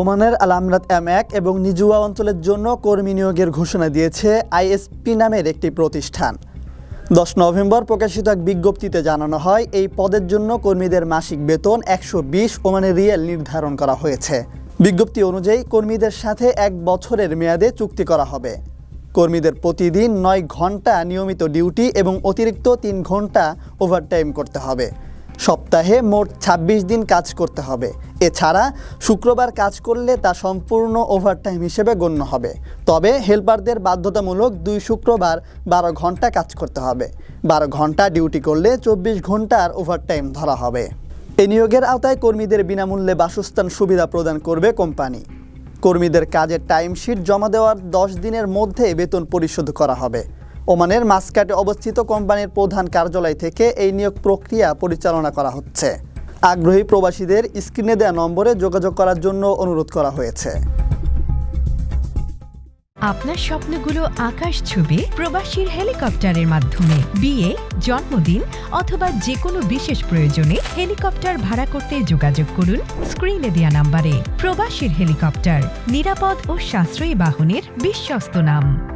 ওমানের আল আমরাত এম এক এবং নিজুয়া অঞ্চলের জন্য কর্মী নিয়োগের ঘোষণা দিয়েছে আইএসপি নামের একটি প্রতিষ্ঠান। দশ নভেম্বর প্রকাশিত এক বিজ্ঞপ্তিতে জানানো হয়, এই পদের জন্য কর্মীদের মাসিক বেতন একশো বিশ ওমানের রিয়েল নির্ধারণ করা হয়েছে। বিজ্ঞপ্তি অনুযায়ী কর্মীদের সাথে এক বছরের মেয়াদে চুক্তি করা হবে। কর্মীদের প্রতিদিন নয় ঘণ্টা নিয়মিত ডিউটি এবং অতিরিক্ত তিন ঘণ্টা ওভারটাইম করতে হবে। সপ্তাহে মোট ২৬ দিন কাজ করতে হবে। এছাড়া শুক্রবার কাজ করলে তা সম্পূর্ণ ওভারটাইম হিসেবে গণ্য হবে। তবে হেল্পারদের বাধ্যতামূলক দুই শুক্রবার বারো ঘণ্টা কাজ করতে হবে। বারো ঘণ্টা ডিউটি করলে চব্বিশ ঘণ্টার ওভারটাইম ধরা হবে। এই নিয়োগের আওতায় কর্মীদের বিনামূল্যে বাসস্থান সুবিধা প্রদান করবে কোম্পানি। কর্মীদের কাজের টাইমশিট জমা দেওয়ার দশ দিনের মধ্যে বেতন পরিশোধ করা হবে। ওমানের মাসকাটে অবস্থিত কোম্পানির প্রধান কার্যালয় থেকে এই নিয়োগ প্রক্রিয়া পরিচালনা করা হচ্ছে। আগ্রহী প্রবাসীদের স্ক্রিনে দেওয়া নম্বরে যোগাযোগ করার জন্য অনুরোধ করা হয়েছে। আপনার স্বপ্নগুলো আকাশ ছুবে প্রবাসীর হেলিকপ্টারের মাধ্যমে। বিয়ে, জন্মদিন অথবা যে কোনো বিশেষ প্রয়োজনে হেলিকপ্টার ভাড়া করতে যোগাযোগ করুন স্ক্রিনে দেয়া নাম্বারে। প্রবাসীর হেলিকপ্টার নিরাপদ ও সাশ্রয়ী বাহনের বিশ্বস্ত নাম।